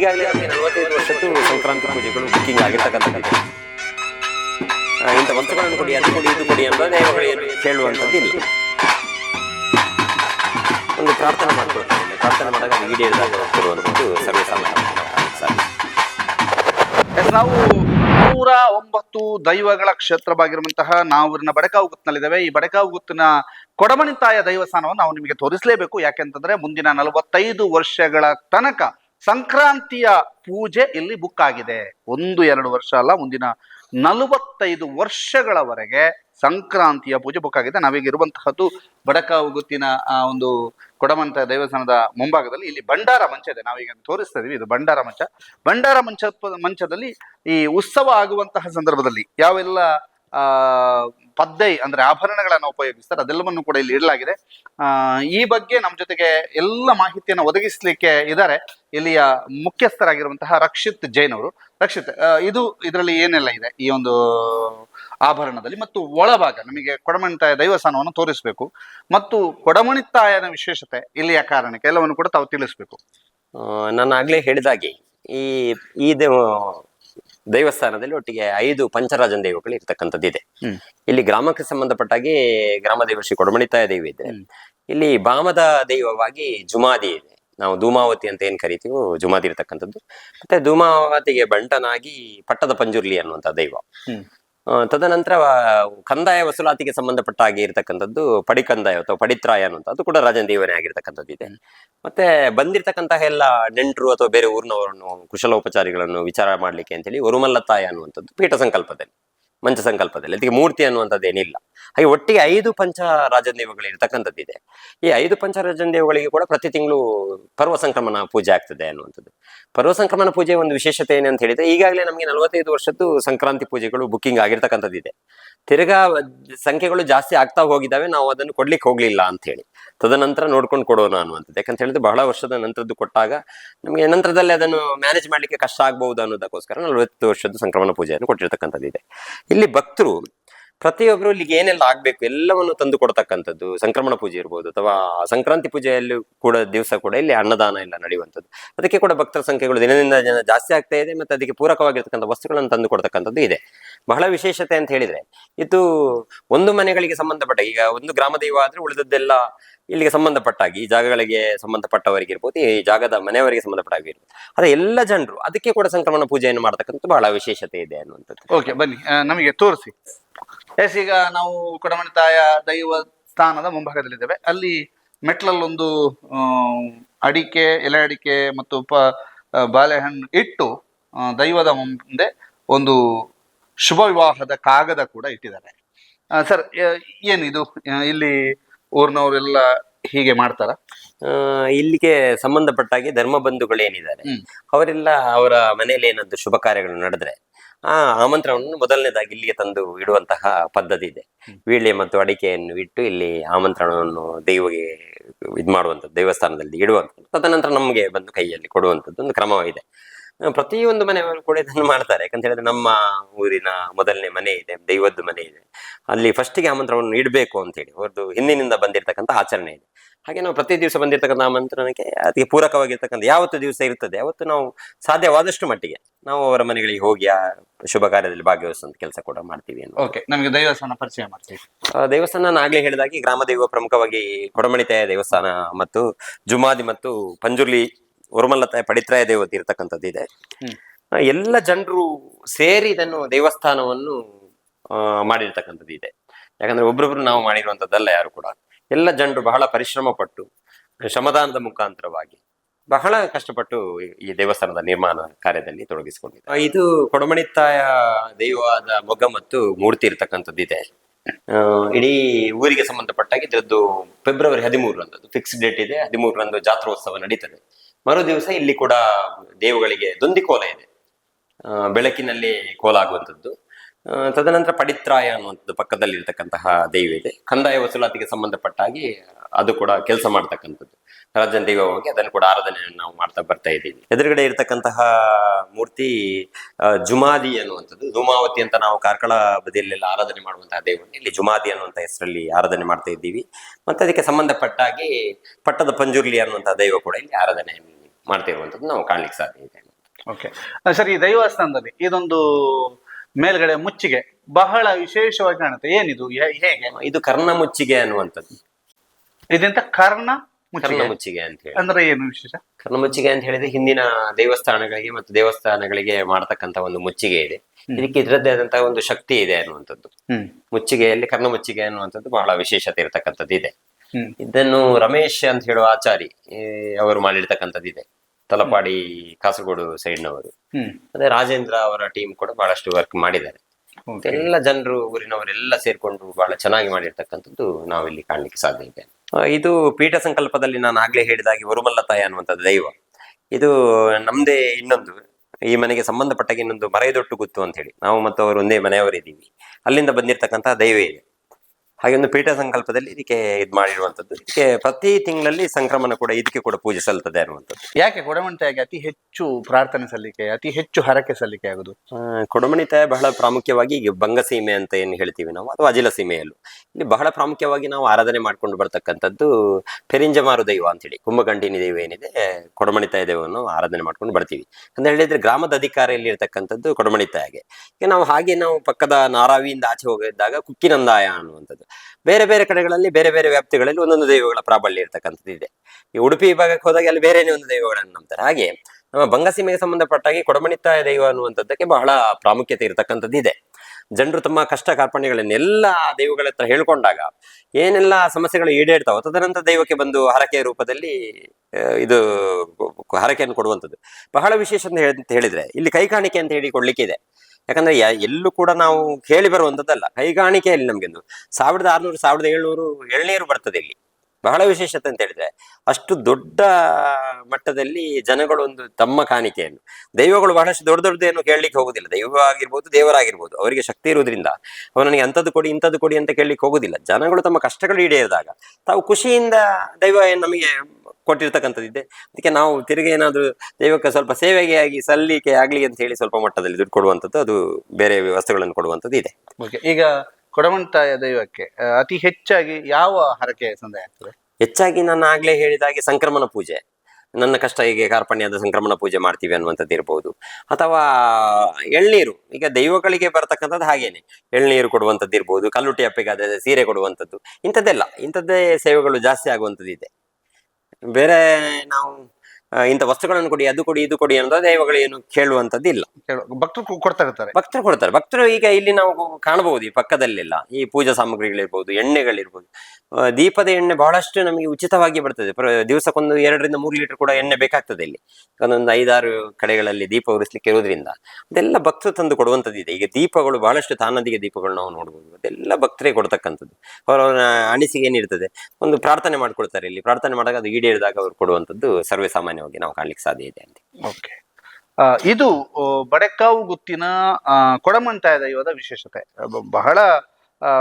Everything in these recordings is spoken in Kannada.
ಈಗಾಗಲೇ ನಲವತ್ತೈದು ವರ್ಷದ್ದು ಸಂಕ್ರಾಂತಿ ಪೂಜೆಗಳು ಬುಕ್ಕಿಂಗ್ ಆಗಿರ್ತಕ್ಕಂಥದ್ದು ಇಂಥ ವಸ್ತುಗಳನ್ನು ಕೊಡಿ ಅದು ಕೊಡಿ ಇದು ಕೊಡಿ ಎಂಬ ದೈವಗಳು ಏನು ಕೇಳುವಂಥದ್ದಿಲ್ಲ ಒಂದು ಪ್ರಾರ್ಥನೆ ಮಾಡ್ಕೊಳ್ತಾರೆ ಪ್ರಾರ್ಥನೆ ಮಾಡಿದಾಗ ಈಡೇರಿದಾಗ ಕೊಡುವಂಥದ್ದು ಸರ್ವೇಸಾಮಾನ್ಯ ಸರ್ ಎಸ್, ನಾವು ನೂರ ಒಂಬತ್ತು ದೈವಗಳ ಕ್ಷೇತ್ರವಾಗಿರುವಂತಹ ನಾವು ಬಡಕಾವು ಗುತ್ತಿನಲ್ಲಿದ್ದೇವೆ. ಈ ಬಡಕಾವು ಗುತ್ತಿನ ಕೊಡಮಣಿತಾಯ ದೈವಸ್ಥಾನವನ್ನು ನಾವು ನಿಮಗೆ ತೋರಿಸಲೇಬೇಕು. ಯಾಕೆಂತಂದ್ರೆ ಮುಂದಿನ ನಲವತ್ತೈದು ವರ್ಷಗಳ ತನಕ ಸಂಕ್ರಾಂತಿಯ ಪೂಜೆ ಇಲ್ಲಿ ಬುಕ್ ಆಗಿದೆ. ಒಂದು, ಎರಡು ವರ್ಷ ಅಲ್ಲ, ಮುಂದಿನ ನಲವತ್ತೈದು ವರ್ಷಗಳವರೆಗೆ ಸಂಕ್ರಾಂತಿಯ ಪೂಜೆ ಬುಕ್ ಆಗಿದೆ. ನಾವೀಗ ಇರುವಂತಹದ್ದು ಬಡಕ ಉಗುತ್ತಿನ ಒಂದು ಕೊಡಮಂತ ದೇವಸ್ಥಾನದ ಮುಂಭಾಗದಲ್ಲಿ ಇಲ್ಲಿ ಭಂಡಾರ ಮಂಚ ಇದೆ. ನಾವೀಗ ತೋರಿಸ್ತಾ ಇದೀವಿ ಇದು ಭಂಡಾರ ಮಂಚ. ಭಂಡಾರ ಮಂಚ ಮಂಚದಲ್ಲಿ ಈ ಉತ್ಸವ ಆಗುವಂತಹ ಸಂದರ್ಭದಲ್ಲಿ ಯಾವೆಲ್ಲ ಪದ್ದೈ ಅಂದ್ರೆ ಆಭರಣಗಳನ್ನು ಉಪಯೋಗಿಸ್ತಾರೆ. ಅದೆಲ್ಲವನ್ನು ಕೂಡ ಇಲ್ಲಿ ಇಡಲಾಗಿದೆ. ಈ ಬಗ್ಗೆ ನಮ್ಮ ಜೊತೆಗೆ ಎಲ್ಲ ಮಾಹಿತಿಯನ್ನು ಒದಗಿಸಲಿಕ್ಕೆ ಇದ್ದಾರೆ ಇಲ್ಲಿಯ ಮುಖ್ಯಸ್ಥರಾಗಿರುವಂತಹ ರಕ್ಷಿತ್ ಜೈನ್ ಅವರು. ರಕ್ಷಿತ್ ಇದು ಇದರಲ್ಲಿ ಏನೆಲ್ಲ ಇದೆ ಈ ಒಂದು ಆಭರಣದಲ್ಲಿ? ಮತ್ತು ಒಳಭಾಗ, ನಮಗೆ ಕೊಡಮಣಿತಾಯ ದೈವಸ್ಥಾನವನ್ನು ತೋರಿಸಬೇಕು. ಮತ್ತು ಕೊಡಮಣಿತಾಯನ ವಿಶೇಷತೆ ಇಲ್ಲಿಯ ಕಾರಣಕ್ಕೆ ಎಲ್ಲವನ್ನು ಕೂಡ ತಾವು ತಿಳಿಸ್ಬೇಕು. ನಾನು ಆಗ್ಲೇ ಹೇಳಿದಾಗೆ ಈ ಈ ದೇವಸ್ಥಾನದಲ್ಲಿ ಒಟ್ಟಿಗೆ ಐದು ಪಂಚರಾಜನ್ ದೈವಗಳು ಇರ್ತಕ್ಕಂಥದ್ದು ಇದೆ ಇಲ್ಲಿ ಗ್ರಾಮಕ್ಕೆ ಸಂಬಂಧಪಟ್ಟಾಗಿ ಗ್ರಾಮ ದೇವ ಶ್ರೀ ಕೊಡಮಣಿತಾಯ ದೇವಿ ಇದೆ. ಇಲ್ಲಿ ಬಾಮದ ದೈವವಾಗಿ ಜುಮಾದಿ ಇದೆ. ನಾವು ಧೂಮಾವತಿ ಅಂತ ಏನ್ ಕರಿತೀವೋ ಜುಮಾದಿ ಇರ್ತಕ್ಕಂಥದ್ದು. ಮತ್ತೆ ಧೂಮಾವತಿಗೆ ಬಂಟನಾಗಿ ಪಟ್ಟದ ಪಂಜುರ್ಲಿ ಅನ್ನುವಂತ ದೈವ. ತದನಂತರ ಕಂದಾಯ ವಸೂಲಾತಿಗೆ ಸಂಬಂಧಪಟ್ಟ ಹಾಗೆ ಇರತಕ್ಕಂಥದ್ದು ಪಡಿಕಂದಾಯ ಅಥವಾ ಪಡಿತ್ರಾಯ ಅನ್ನುವಂಥದ್ದು ಕೂಡ ರಾಜನ ದೇವನೇ ಆಗಿರ್ತಕ್ಕಂಥದ್ದು ಇದೆ. ಮತ್ತೆ ಬಂದಿರತಕ್ಕಂತಹ ಎಲ್ಲ ನೆಂಟರು ಅಥವಾ ಬೇರೆ ಊರಿನವರನ್ನು ಕುಶಲೋಪಚಾರಿಗಳನ್ನು ವಿಚಾರ ಮಾಡಲಿಕ್ಕೆ ಅಂತೇಳಿ ಒರುಮಲ್ಲತ್ತಾಯ ಅನ್ನುವಂಥದ್ದು ಪೀಠ ಸಂಕಲ್ಪದಲ್ಲಿ. ಮಂಚ ಸಂಕಲ್ಪದಲ್ಲಿ ಅದಕ್ಕೆ ಮೂರ್ತಿ ಅನ್ನುವಂಥದ್ದು ಏನಿಲ್ಲ. ಹಾಗೆ ಒಟ್ಟಿಗೆ ಐದು ಪಂಚ ರಾಜದೇವಗಳು ಇರ್ತಕ್ಕಂಥದ್ದಿದೆ ಈ ಐದು ಪಂಚ ರಾಜದೇವಗಳಿಗೆ ಕೂಡ ಪ್ರತಿ ತಿಂಗಳು ಪರ್ವ ಸಂಕ್ರಮಣ ಪೂಜೆ ಆಗ್ತದೆ ಅನ್ನುವಂಥದ್ದು. ಪರ್ವ ಸಂಕ್ರಮಣ ಪೂಜೆ ಒಂದು ವಿಶೇಷತೆ ಏನು ಅಂತ ಹೇಳಿದ್ರೆ, ಈಗಾಗಲೇ ನಮಗೆ ನಲವತ್ತೈದು ವರ್ಷದ್ದು ಸಂಕ್ರಾಂತಿ ಪೂಜೆಗಳು ಬುಕ್ಕಿಂಗ್ ಆಗಿರ್ತಕ್ಕಂಥದ್ದಿದೆ ತಿರ್ಗಾ ಸಂಖ್ಯೆಗಳು ಜಾಸ್ತಿ ಆಗ್ತಾ ಹೋಗಿದ್ದಾವೆ, ನಾವು ಅದನ್ನು ಕೊಡ್ಲಿಕ್ಕೆ ಹೋಗ್ಲಿಲ್ಲ ಅಂತ ಹೇಳಿ. ತದನಂತರ ನೋಡ್ಕೊಂಡು ಕೊಡೋಣ ಅನ್ನುವಂಥದ್ದು. ಯಾಕಂತ ಹೇಳಿದ್ರೆ ಬಹಳ ವರ್ಷದ ನಂತರದ್ದು ಕೊಟ್ಟಾಗ ನಮಗೆ ನಂತರದಲ್ಲಿ ಅದನ್ನು ಮ್ಯಾನೇಜ್ ಮಾಡ್ಲಿಕ್ಕೆ ಕಷ್ಟ ಆಗ್ಬಹುದು ಅನ್ನೋದಕ್ಕೋಸ್ಕರ ನಲವತ್ತು ವರ್ಷದ ಸಂಕ್ರಮಣ ಪೂಜೆಯನ್ನು ಕೊಟ್ಟಿರ್ತಕ್ಕಂಥದ್ದಿದೆ ಇಲ್ಲಿ ಭಕ್ತರು ಪ್ರತಿಯೊಬ್ಬರು ಇಲ್ಲಿಗೆ ಏನೆಲ್ಲ ಆಗ್ಬೇಕು, ಎಲ್ಲವನ್ನು ತಂದು ಕೊಡ್ತಕ್ಕಂಥದ್ದು, ಸಂಕ್ರಮಣ ಪೂಜೆ ಇರ್ಬೋದು, ಅಥವಾ ಸಂಕ್ರಾಂತಿ ಪೂಜೆಯಲ್ಲಿ ಕೂಡ ದಿವಸ ಕೂಡ ಇಲ್ಲಿ ಅನ್ನದಾನ ಎಲ್ಲ ನಡೆಯುವಂಥದ್ದು. ಅದಕ್ಕೆ ಕೂಡ ಭಕ್ತರ ಸಂಖ್ಯೆಗಳು ದಿನದಿಂದ ಜನ ಜಾಸ್ತಿ ಆಗ್ತಾ ಇದೆ, ಮತ್ತೆ ಅದಕ್ಕೆ ಪೂರಕವಾಗಿರ್ತಕ್ಕಂಥ ವಸ್ತುಗಳನ್ನು ತಂದು ಕೊಡ್ತಕ್ಕಂಥದ್ದು ಇದೆ. ಬಹಳ ವಿಶೇಷತೆ ಅಂತ ಹೇಳಿದ್ರೆ, ಇದು ಒಂದು ಮನೆಗಳಿಗೆ ಸಂಬಂಧಪಟ್ಟ, ಈಗ ಒಂದು ಗ್ರಾಮ ದೈವ ಆದ್ರೆ ಉಳಿದದ್ದೆಲ್ಲ ಇಲ್ಲಿಗೆ ಸಂಬಂಧಪಟ್ಟಾಗಿ ಈ ಜಾಗಗಳಿಗೆ ಸಂಬಂಧಪಟ್ಟವರಿಗೆ ಇರ್ಬೋದು, ಈ ಜಾಗದ ಮನೆಯವರಿಗೆ ಸಂಬಂಧಪಟ್ಟಾಗಿ ಇರ್ಬೋದು. ಅದೇ ಎಲ್ಲ ಜನರು ಅದಕ್ಕೆ ಕೂಡ ಸಂಕ್ರಮಣ ಪೂಜೆಯನ್ನು ಮಾಡ್ತಕ್ಕಂಥದ್ದು ಬಹಳ ವಿಶೇಷತೆ ಇದೆ ಅನ್ನುವಂಥದ್ದು. ಓಕೆ ಬನ್ನಿ. ನಮಗೆ ತೋರಿಸಿ. ಎಸ್ ಈಗ ನಾವು ದೈವ ಸ್ಥಾನದ ಮುಂಭಾಗದಲ್ಲಿದ್ದೇವೆ. ಅಲ್ಲಿ ಮೆಟ್ಲಲ್ಲೊಂದು ಆ, ಅಡಿಕೆ ಎಲೆ ಅಡಿಕೆ ಮತ್ತು ಪ ಬಾಳೆಹಣ್ಣು ಇಟ್ಟು ದೈವದ ಮುಂದೆ ಒಂದು ಶುಭ ವಿವಾಹದ ಕಾಗದ ಕೂಡ ಇಟ್ಟಿದ್ದಾರೆ. ಸರ್ ಏನಿದು? ಇಲ್ಲಿ ಊರಿನವರೆಲ್ಲ ಹೀಗೆ ಮಾಡ್ತಾರ? ಆ, ಇಲ್ಲಿಗೆ ಸಂಬಂಧಪಟ್ಟಾಗಿ ಧರ್ಮ ಬಂಧುಗಳು ಏನಿದ್ದಾರೆ ಅವರೆಲ್ಲ ಅವರ ಮನೆಯಲ್ಲಿ ಏನಾದ್ರು ಶುಭ ಕಾರ್ಯಗಳು ನಡೆದ್ರೆ ಆ ಆಮಂತ್ರಣವನ್ನು ಮೊದಲನೇದಾಗಿ ಇಲ್ಲಿಗೆ ತಂದು ಇಡುವಂತಹ ಪದ್ಧತಿ ಇದೆ. ವೀಳ್ಯ ಮತ್ತು ಅಡಿಕೆಯನ್ನು ಇಟ್ಟು ಇಲ್ಲಿ ಆಮಂತ್ರಣವನ್ನು ದೈವಗೆ ಇದು ಮಾಡುವಂಥದ್ದು ದೇವಸ್ಥಾನದಲ್ಲಿ ಇಡುವಂಥದ್ದು. ತದನಂತರ ನಮಗೆ ಬಂದು ಕೈಯಲ್ಲಿ ಕೊಡುವಂಥದ್ದು ಒಂದು ಕ್ರಮವಿದೆ ಆ, ಪ್ರತಿಯೊಂದು ಮನೆಯವರು ಕೂಡ ಇದನ್ನು ಮಾಡ್ತಾರೆ. ಯಾಕಂತ ಹೇಳಿದ್ರೆ ನಮ್ಮ ಊರಿನ ಮೊದಲನೇ ಮನೆ ಇದೆ ದೈವದ್ದು ಮನೆ ಇದೆ. ಅಲ್ಲಿ ಫಸ್ಟಿಗೆ ಆಮಂತ್ರಣವನ್ನು ಇಡಬೇಕು ಅಂತ ಹೇಳಿ ಅವ್ರದ್ದು ಹಿಂದಿನಿಂದ ಬಂದಿರತಕ್ಕಂಥ ಆಚರಣೆ ಇದೆ. ಹಾಗೆ ನಾವು ಪ್ರತಿ ದಿವಸ ಬಂದಿರತಕ್ಕಂಥ ಆಮಂತ್ರಣಕ್ಕೆ ಅದಕ್ಕೆ ಪೂರಕವಾಗಿರ್ತಕ್ಕಂಥ ಯಾವತ್ತು ದಿವಸ ಇರ್ತದೆ. ಅವತ್ತು ನಾವು ಸಾಧ್ಯವಾದಷ್ಟು ಮಟ್ಟಿಗೆ ನಾವು ಅವರ ಮನೆಗಳಿಗೆ ಹೋಗಿ ಆ ಶುಭ ಕಾರ್ಯದಲ್ಲಿ ಭಾಗವಹಿಸುವಂತ ಕೆಲಸ ಕೂಡ ಮಾಡ್ತೀವಿ ಅನ್ನೋ ಓಕೆ ನಮಗೆ ದೇವಸ್ಥಾನ ಪರಿಚಯ ಮಾಡ್ತೀವಿ. ಆ, ದೇವಸ್ಥಾನ ನಾನು ಆಗ್ಲೇ ಹೇಳಿದಾಗೆ ಗ್ರಾಮ ದೈವ ಪ್ರಮುಖವಾಗಿ ಕೊಡಮಣಿತಾಯ ದೇವಸ್ಥಾನ ಮತ್ತು ಜುಮಾದಿ ಮತ್ತು ಪಂಜುರ್ಲಿ ಉರುಮಲ್ಲತಾಯ ಪಡಿತ್ರಾಯ ದೇವತೆ ಇರತಕ್ಕಂಥದ್ದು ಇದೆ. ಹ್ಮ್. ಆ, ಎಲ್ಲ ಜನರು ಸೇರಿ ಇದನ್ನು ದೇವಸ್ಥಾನವನ್ನು ಆ, ಮಾಡಿರ್ತಕ್ಕಂಥದ್ದು ಇದೆ. ಯಾಕಂದ್ರೆ ಒಬ್ರೊಬ್ರು ನಾವು ಮಾಡಿರುವಂತದ್ದಲ್ಲ ಯಾರು ಕೂಡ. ಎಲ್ಲ ಜನರು ಬಹಳ ಪರಿಶ್ರಮ ಪಟ್ಟು ಶ್ರಮದಾನದ ಮುಖಾಂತರವಾಗಿ ಬಹಳ ಕಷ್ಟಪಟ್ಟು ಈ- ದೇವಸ್ಥಾನದ ನಿರ್ಮಾಣ ಕಾರ್ಯದಲ್ಲಿ ತೊಡಗಿಸಿಕೊಂಡಿದ್ದಾರೆ. ಆ, ಇದು ಕೊಡಮಣಿತ್ತಾಯ ದೈವವಾದ ಮೊಗ್ಗ ಮತ್ತು ಮೂರ್ತಿ ಇರತಕ್ಕಂಥದ್ದು ಇದೆ. ಇಡೀ ಊರಿಗೆ ಸಂಬಂಧಪಟ್ಟಾಗಿ ಇದರದ್ದು ಫೆಬ್ರವರಿ ಹದಿಮೂರರಂದು ಫಿಕ್ಸ್ ಡೇಟ್ ಇದೆ ಹದಿಮೂರರಂದು ಜಾತ್ರೋತ್ಸವ ನಡೀತದೆ. ಮರು ದಿವಸ ಇಲ್ಲಿ ಕೂಡ ದೇವುಗಳಿಗೆ ದೊಂದಿ ಕೋಲ ಇದೆ ಬೆಳಕಿನಲ್ಲಿ ಕೋಲ ಆಗುವಂಥದ್ದು ತದನಂತರ ಪಡಿತ್ರಾಯ ಅನ್ನುವಂಥದ್ದು ಪಕ್ಕದಲ್ಲಿ ಇರತಕ್ಕಂತಹ ದೈವ ಇದೆ. ಕಂದಾಯ ವಸೂಲಾತಿಗೆ ಸಂಬಂಧಪಟ್ಟ ಹಾಗೆ ಅದು ಕೂಡ ಕೆಲಸ ಮಾಡ್ತಕ್ಕಂಥದ್ದು. ರಾಜನ ದೈವವಾಗಿ ಅದನ್ನು ಕೂಡ ಆರಾಧನೆಯನ್ನು ನಾವು ಮಾಡ್ತಾ ಬರ್ತಾ ಇದ್ದೀವಿ. ಎದುರುಗಡೆ ಇರತಕ್ಕಂತಹ ಮೂರ್ತಿ ಜುಮಾದಿ ಅನ್ನುವಂಥದ್ದು. ಧೂಮಾವತಿ ಅಂತ ನಾವು ಕಾರ್ಕಳ ಬದಿಯಲ್ಲೆಲ್ಲ ಆರಾಧನೆ ಮಾಡುವಂತಹ ದೇವರನ್ನು ಇಲ್ಲಿ ಜುಮಾದಿ ಅನ್ನುವಂಥ ಹೆಸರಲ್ಲಿ ಆರಾಧನೆ ಮಾಡ್ತಾ ಇದ್ದೀವಿ. ಮತ್ತೆ ಅದಕ್ಕೆ ಸಂಬಂಧಪಟ್ಟಾಗಿ ಪಟ್ಟದ ಪಂಜುರ್ಲಿ ಅನ್ನುವಂತಹ ದೈವ ಕೂಡ ಇಲ್ಲಿ ಆರಾಧನೆ ಮಾಡ್ತಾ ಇರುವಂಥದ್ದು ನಾವು ಕಾಣ್ಲಿಕ್ಕೆ ಸಾಧ್ಯ ಇದೆ ಓಕೆ ಸರಿ, ಈ ದೈವಸ್ಥಾನದಲ್ಲಿ ಇದೊಂದು ಮೇಲ್ಗಡೆ ಮುಚ್ಚಿಗೆ ಬಹಳ ವಿಶೇಷವಾಗಿ ಕಾಣುತ್ತೆ. ಏನಿದು? ಹೇ- ಹೇಗೆ? ಇದು ಕರ್ಣ ಮುಚ್ಚಿಗೆ ಅನ್ನುವಂಥದ್ದು. ಇದೆಂತ ಕರ್ಣ ಕರ್ಣ ಮುಚ್ಚಿಗೆ ಮುಚ್ಚಿಗೆ ಅಂತ ಹೇಳಿ. ಅಂದ್ರೆ ಏನು ವಿಶೇಷ? ಕರ್ಣ ಮುಚ್ಚಿಗೆ ಅಂತ ಹೇಳಿದ್ರೆ ಹಿಂದಿನ ದೇವಸ್ಥಾನಗಳಿಗೆ ಮತ್ತು ದೇವಸ್ಥಾನಗಳಿಗೆ ಮಾಡತಕ್ಕಂತ ಒಂದು ಮುಚ್ಚಿಗೆ ಇದೆ. ಇದಕ್ಕೆ ಇದರದ್ದೇ ಆದಂತಹ ಒಂದು ಶಕ್ತಿ ಇದೆ ಅನ್ನುವಂಥದ್ದು. ಹ್ಮ್. ಮುಚ್ಚಿಗೆಯಲ್ಲಿ ಕರ್ಣ ಮುಚ್ಚಿಗೆ ಅನ್ನುವಂಥದ್ದು ಬಹಳ ವಿಶೇಷತೆ ಇರತಕ್ಕಂಥದ್ದು ಇದೆ ಹ್ಮ್. ಇದನ್ನು ರಮೇಶ್ ಅಂತ ಹೇಳುವ ಆಚಾರಿ ಈ, ಅವರು ಮಾಡಿರ್ತಕ್ಕಂಥದ್ದು ಇದೆ ತಲಪಾಡಿ ಕಾಸರಗೋಡು ಸೈಡ್ನವರು. ನವರು ಅದೇ ರಾಜೇಂದ್ರ ಅವರ ಟೀಮ್ ಕೂಡ ಬಹಳಷ್ಟು ವರ್ಕ್ ಮಾಡಿದ್ದಾರೆ. ಎಲ್ಲ ಜನರು ಊರಿನವರೆಲ್ಲ ಸೇರ್ಕೊಂಡು ಬಹಳ ಚೆನ್ನಾಗಿ ಮಾಡಿರ್ತಕ್ಕಂಥದ್ದು ನಾವಿಲ್ಲಿ ಕಾಣಲಿಕ್ಕೆ ಸಾಧ್ಯ ಇದೆ. ಇದು ಪೀಠ ಸಂಕಲ್ಪದಲ್ಲಿ ನಾನು ಆಗ್ಲೇ ಹೇಳಿದಾಗೆ ವರುಮಲ್ಲ ತಾಯ ಅನ್ನುವಂಥದ್ದು ದೈವ. ಇದು ನಮ್ದೇ ಇನ್ನೊಂದು ಈ ಮನೆಗೆ ಸಂಬಂಧಪಟ್ಟಾಗ ಇನ್ನೊಂದು ಮರೆಯದೊಟ್ಟು ಗುತ್ತು ಅಂತ ಹೇಳಿ. ನಾವು ಮತ್ತು ಅವರು ಒಂದೇ ಮನೆಯವರಿದ್ದೀವಿ. ಅಲ್ಲಿಂದ ಬಂದಿರತಕ್ಕಂತಹ ದೈವ ಇದೆ. ಹಾಗೆ ಒಂದು ಪೀಠ ಸಂಕಲ್ಪದಲ್ಲಿ ಇದಕ್ಕೆ ಇದು ಮಾಡಿರುವಂಥದ್ದು ಇದಕ್ಕೆ ಪ್ರತಿ ತಿಂಗಳಲ್ಲಿ ಸಂಕ್ರಮಣ ಕೂಡ ಇದಕ್ಕೆ ಕೂಡ ಪೂಜೆ ಸಲ್ತದೆ ಅನ್ನುವಂಥದ್ದು. ಯಾಕೆ ಕೊಡಮಣಿತಾಯಿಗೆ ಅತಿ ಹೆಚ್ಚು ಪ್ರಾರ್ಥನೆ ಸಲ್ಲಿಕೆ ಅತಿ ಹೆಚ್ಚು ಹರಕೆ ಸಲ್ಲಿಕೆ ಆಗುದು? ಕೊಡಮಣಿತಾಯ ಬಹಳ ಪ್ರಾಮುಖ್ಯವಾಗಿ ಈಗ ಬಂಗಸೀಮೆ ಅಂತ ಏನು ಹೇಳ್ತೀವಿ ನಾವು ಅಥವಾ ಅಜಿಲ ಸೀಮೆಯಲ್ಲೂ. ಇಲ್ಲಿ ಬಹಳ ಪ್ರಾಮುಖ್ಯವಾಗಿ ನಾವು ಆರಾಧನೆ ಮಾಡ್ಕೊಂಡು ಬರ್ತಕ್ಕಂಥದ್ದು ಪೆರಿಂಜಮಾರು ದೈವ ಅಂತೇಳಿ ಕುಂಭಗಂಟಿನಿ ದೈವ ಏನಿದೆ ಕೊಡಮಣಿತಾಯ ದೈವವನ್ನು ಆರಾಧನೆ ಮಾಡ್ಕೊಂಡು ಬರ್ತೀವಿ. ಅಂತ ಹೇಳಿದ್ರೆ ಗ್ರಾಮದ ಅಧಿಕಾರ ಇಲ್ಲಿ ಇರ್ತಕ್ಕಂಥದ್ದು ಕೊಡಮಣಿತಾಯಗೆ. ಈಗ ನಾವು ಹಾಗೆ ನಾವು ಪಕ್ಕದ ನಾರಾವಿಯಿಂದ ಆಚೆ ಹೋಗಿದ್ದಾಗ ಕುಕ್ಕಿನಂದಾಯ ಅನ್ನುವಂಥದ್ದು. ಬೇರೆ ಬೇರೆ ಕಡೆಗಳಲ್ಲಿ ಬೇರೆ ಬೇರೆ ವ್ಯಾಪ್ತಿಗಳಲ್ಲಿ ಒಂದೊಂದು ದೈವಗಳ ಪ್ರಾಬಲ್ಯ ಇರ್ತಕ್ಕಂಥದ್ದು ಇದೆ. ಈ ಉಡುಪಿ ವಿಭಾಗಕ್ಕೆ ಹೋದಾಗ ಅಲ್ಲಿ ಬೇರೆನೇ ಒಂದು ದೈವಗಳನ್ನು ನಂಬ್ತಾರೆ. ಹಾಗೆ ನಮ್ಮ ಬಂಗಸೀಮೆಗೆ ಸಂಬಂಧಪಟ್ಟಾಗಿ ಕೊಡಮಣಿತಾಯ ದೈವ ಅನ್ನುವಂಥದ್ದಕ್ಕೆ ಬಹಳ ಪ್ರಾಮುಖ್ಯತೆ ಇರತಕ್ಕಂಥದ್ದು ಇದೆ. ಜನರು ತಮ್ಮ ಕಷ್ಟ ಕಾರ್ಪಣ್ಯಗಳನ್ನೆಲ್ಲ ದೈವಗಳ ಹತ್ರ ಹೇಳ್ಕೊಂಡಾಗ ಏನೆಲ್ಲ ಸಮಸ್ಯೆಗಳು ಈಡೇರ್ತಾವೋ ತದನಂತರ ದೈವಕ್ಕೆ ಬಂದು ಹರಕೆಯ ರೂಪದಲ್ಲಿ ಇದು ಹರಕೆಯನ್ನು ಕೊಡುವಂಥದ್ದು. ಬಹಳ ವಿಶೇಷ ಅಂತ ಹೇಳಿದ್ರೆ ಇಲ್ಲಿ ಕೈಕಾಣಿಕೆ ಅಂತ ಹೇಳಿ ಕೊಡ್ಲಿಕ್ಕೆ ಇದೆ ಯಾಕಂದ್ರೆ ಎಲ್ಲೂ ಕೂಡ ನಾವು ಕೇಳಿ ಬರುವಂಥದ್ದಲ್ಲ ಕೈಗಾಣಿಕೆಯಲ್ಲಿ ನಮ್ಗೆಂದು ಸಾವಿರದ ಆರ್ನೂರು, ಸಾವಿರದ ಏಳ್ನೂರು ಎಳ್ನೀರು ಬರ್ತದೆ ಇಲ್ಲಿ. ಬಹಳ ವಿಶೇಷತೆ ಅಂತ ಹೇಳಿದ್ರೆ, ಅಷ್ಟು ದೊಡ್ಡ ಮಟ್ಟದಲ್ಲಿ ಜನಗಳು ಒಂದು ತಮ್ಮ ಕಾಣಿಕೆಯನ್ನು. ದೈವಗಳು ಬಹಳಷ್ಟು ದೊಡ್ಡ ದೊಡ್ಡದೇನು ಕೇಳಲಿಕ್ಕೆ ಹೋಗುದಿಲ್ಲ. ದೈವ ಆಗಿರ್ಬೋದು, ದೇವರಾಗಿರ್ಬೋದು, ಅವರಿಗೆ ಶಕ್ತಿ ಇರುವುದರಿಂದ ಅವ್ರು ನನಗೆ ಅಂಥದ್ದು ಕೊಡಿ, ಇಂಥದ್ದು ಕೊಡಿ ಅಂತ ಕೇಳಲಿಕ್ಕೆ ಹೋಗುದಿಲ್ಲ. ಜನಗಳು ತಮ್ಮ ಕಷ್ಟಗಳು ಈಡೇರಿದಾಗ ತಾವು ಖುಷಿಯಿಂದ ದೈವ ನಮಗೆ ಕೊಟ್ಟಿರ್ತಕ್ಕಂಥದ್ದಿದೆ ಅದಕ್ಕೆ ನಾವು ತಿರುಗಿ ಏನಾದರೂ ದೈವಕ್ಕೆ ಸ್ವಲ್ಪ ಸೇವೆಗೆ ಆಗಿ ಸಲ್ಲಿಕೆ ಆಗಲಿ ಅಂತ ಹೇಳಿ ಸ್ವಲ್ಪ ಮಟ್ಟದಲ್ಲಿ ದುಡ್ಡು ಕೊಡುವಂಥದ್ದು ಅದು ಬೇರೆ ವ್ಯವಸ್ಥೆಗಳನ್ನು ಕೊಡುವಂಥದ್ದು ಇದೆ. ಓಕೆ ಈಗ ಕೊಡಮಂತಾಯ ದೈವಕ್ಕೆ ಅತಿ ಹೆಚ್ಚಾಗಿ ಯಾವ ಹರಕೆ ಸಂದಾಯ ಆಗ್ತದೆ? ಹೆಚ್ಚಾಗಿ ನಾನು ಆಗ್ಲೇ ಹೇಳಿದಾಗೆ ಸಂಕ್ರಮಣ ಪೂಜೆ. ನನ್ನ ಕಷ್ಟ ಹೀಗೆ ಕಾರ್ಪಣ್ಯದ ಸಂಕ್ರಮಣ ಪೂಜೆ ಮಾಡ್ತೀವಿ ಅನ್ನುವಂಥದ್ದು ಇರ್ಬೋದು. ಅಥವಾ ಎಳ್ನೀರು ಈಗ ದೈವಗಳಿಗೆ ಬರ್ತಕ್ಕಂಥದ್ದು ಹಾಗೇನೆ. ಎಳ್ನೀರು ಕೊಡುವಂಥದ್ದು ಇರ್ಬೋದು ಕಲ್ಲುಟಿ ಅಪ್ಪಿಗಾದ ಸೀರೆ ಕೊಡುವಂಥದ್ದು ಇಂಥದ್ದೆಲ್ಲ ಇಂಥದ್ದೇ ಸೇವೆಗಳು ಜಾಸ್ತಿ ಆಗುವಂಥದ್ದು ಇದೆ. ಬೇರೆ ನಾವು ಆ, ಇಂಥ ವಸ್ತುಗಳನ್ನು ಕೊಡಿ ಅದು ಕೊಡಿ ಇದು ಕೊಡಿ ಅಂತ ದೈವಗಳು ಏನು ಕೇಳುವಂತದ್ದು ಇಲ್ಲ ಭಕ್ತರು ಕೊಡ್ತಾ ಇರ್ತಾರೆ ಭಕ್ತರು ಕೊಡ್ತಾರೆ. ಭಕ್ತರು ಈಗ ಇಲ್ಲಿ ನಾವು ಕಾಣಬಹುದು ಈ ಪಕ್ಕದಲ್ಲೆಲ್ಲ. ಈ ಪೂಜಾ ಸಾಮಗ್ರಿಗಳಿರ್ಬೋದು ಎಣ್ಣೆಗಳಿರ್ಬೋದು. ದೀಪದ ಎಣ್ಣೆ ಬಹಳಷ್ಟು ನಮಗೆ ಉಚಿತವಾಗಿ ಬರ್ತದೆ. ದಿವಸಕ್ಕೊಂದು ಎರಡರಿಂದ ಮೂರು ಲೀಟರ್ ಕೂಡ ಎಣ್ಣೆ ಬೇಕಾಗ್ತದೆ ಇಲ್ಲಿ. ಒಂದೊಂದು ಐದಾರು ಕಡೆಗಳಲ್ಲಿ ದೀಪ ಉರಿಸ್ಲಿಕ್ಕೆ ಇರೋದ್ರಿಂದ ಅದೆಲ್ಲ ಭಕ್ತರು ತಂದು ಕೊಡುವಂಥದ್ದು ಇದೆ ಈಗ ದೀಪಗಳು ಬಹಳಷ್ಟು ತಾನದಿಗೆ ದೀಪಗಳು ನಾವು ನೋಡ್ಬೋದು. ಅದೆಲ್ಲ ಭಕ್ತರೇ ಕೊಡ್ತಕ್ಕಂಥದ್ದು. ಅವರವರ ಅನಿಸಿಕೆ ಏನಿರ್ತದೆ? ಒಂದು ಪ್ರಾರ್ಥನೆ ಮಾಡ್ಕೊಳ್ತಾರೆ ಇಲ್ಲಿ. ಪ್ರಾರ್ಥನೆ ಮಾಡಿದಾಗ ಅದು ಈಡೇರಿದಾಗ ಅವರು ಕೊಡುವಂಥದ್ದು ಸರ್ವೇ ಸಾಮಾನ್ಯವಾಗಿ ನಾವು ಕಾಣ್ಲಿಕ್ಕೆ ಸಾಧ್ಯ ಇದೆ ಅಂತ. ಓಕೆ ಇದು ಬಡೆಕಾವು ಗುತ್ತಿನ ಇದೆ ದೈವದ ವಿಶೇಷತೆ. ಬಹಳ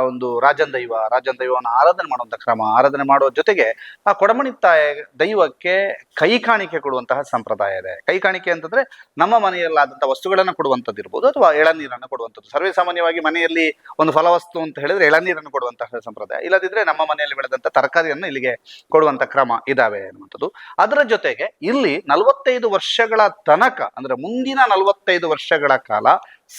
ಒಂದು ರಾಜನ್ ದೈವ, ರಾಜನ್ ದೈವವನ್ನು ಆರಾಧನೆ ಮಾಡುವಂತ ಕ್ರಮ, ಆರಾಧನೆ ಮಾಡುವ ಜೊತೆಗೆ ಆ ಕೊಡಮಣಿ ತಾಯ ದೈವಕ್ಕೆ ಕೈ ಕಾಣಿಕೆ ಕೊಡುವಂತಹ ಸಂಪ್ರದಾಯ ಇದೆ. ಕೈ ಕಾಣಿಕೆ ಅಂತಂದ್ರೆ ನಮ್ಮ ಮನೆಯಲ್ಲಾದಂಥ ವಸ್ತುಗಳನ್ನು ಕೊಡುವಂಥದ್ದು ಇರ್ಬೋದು ಅಥವಾ ಎಳನೀರನ್ನು ಕೊಡುವಂಥದ್ದು ಸರ್ವೇ ಸಾಮಾನ್ಯವಾಗಿ ಮನೆಯಲ್ಲಿ ಒಂದು ಫಲವಸ್ತು ಅಂತ ಹೇಳಿದ್ರೆ ಎಳನೀರನ್ನು ಕೊಡುವಂತಹ ಸಂಪ್ರದಾಯ. ಇಲ್ಲದಿದ್ರೆ ನಮ್ಮ ಮನೆಯಲ್ಲಿ ಬೆಳೆದಂತ ತರಕಾರಿಯನ್ನು ಇಲ್ಲಿಗೆ ಕೊಡುವಂತ ಕ್ರಮ ಇದಾವೆ ಅನ್ನುವಂಥದ್ದು. ಅದರ ಜೊತೆಗೆ ಇಲ್ಲಿ ನಲವತ್ತೈದು ವರ್ಷಗಳ ತನಕ, ಅಂದ್ರೆ ಮುಂದಿನ ನಲವತ್ತೈದು ವರ್ಷಗಳ ಕಾಲ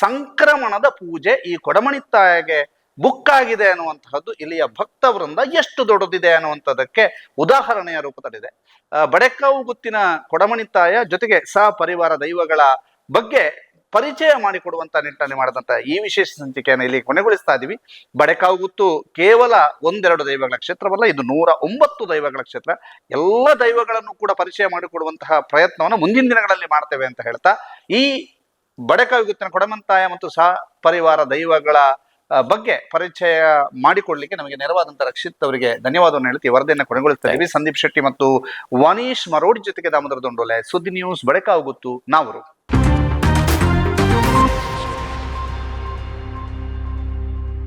ಸಂಕ್ರಮಣದ ಪೂಜೆ ಈ ಕೊಡಮಣಿತಾಯಗೆ ಬುಕ್ ಆಗಿದೆ ಅನ್ನುವಂತಹದ್ದು ಇಲ್ಲಿಯ ಭಕ್ತ ವೃಂದ ಎಷ್ಟು ದೊಡ್ಡದಿದೆ ಅನ್ನುವಂಥದ್ದಕ್ಕೆ ಉದಾಹರಣೆಯ ರೂಪದಲ್ಲಿದೆ. ಬಡೆಕಾವು ಗುತ್ತಿನ ಕೊಡಮಣಿತಾಯ ಜೊತೆಗೆ ಸಹ ಪರಿವಾರ ದೈವಗಳ ಬಗ್ಗೆ ಪರಿಚಯ ಮಾಡಿಕೊಡುವಂತ ನಿಟ್ಟಿನಲ್ಲಿ ಮಾಡಿದಂತ ಈ ವಿಶೇಷ ಸಂಚಿಕೆಯನ್ನು ಇಲ್ಲಿ ಕೊನೆಗೊಳಿಸ್ತಾ ಇದೀವಿ. ಬಡೆಕಾವು ಗುತ್ತು ಕೇವಲ ಒಂದೆರಡು ದೈವಗಳ ಕ್ಷೇತ್ರವಲ್ಲ, ಇದು ನೂರ ಒಂಬತ್ತು ದೈವಗಳ ಕ್ಷೇತ್ರ. ಎಲ್ಲ ದೈವಗಳನ್ನು ಕೂಡ ಪರಿಚಯ ಮಾಡಿಕೊಡುವಂತಹ ಪ್ರಯತ್ನವನ್ನು ಮುಂದಿನ ದಿನಗಳಲ್ಲಿ ಮಾಡ್ತೇವೆ ಅಂತ ಹೇಳ್ತಾ, ಈ ಬಡಕಾವುಗುತ್ತಿನ ಕೊಡಮಂತಾಯ ಮತ್ತು ಸಹ ಪರಿವಾರ ದೈವಗಳ ಬಗ್ಗೆ ಪರಿಚಯ ಮಾಡಿಕೊಡ್ಲಿಕ್ಕೆ ನಮಗೆ ನೆರವಾದಂತ ರಕ್ಷಿತ್ ಅವರಿಗೆ ಧನ್ಯವಾದವನ್ನು ಹೇಳ್ತೀವಿ ವರದಿಯನ್ನು ಕೊನೆಗೊಳಿಸ್ತಾ ಸಂದೀಪ್ ಶೆಟ್ಟಿ ಮತ್ತು ವನೀಶ್ ಮರೋಡ್ ಜೊತೆಗೆ ದಾಮೋದರ ದೊಂಡೋಲೆ. ಸುದ್ದಿ ನ್ಯೂಸ್ ಬಳಕ ಆಗುತ್ತು ನಾವರು.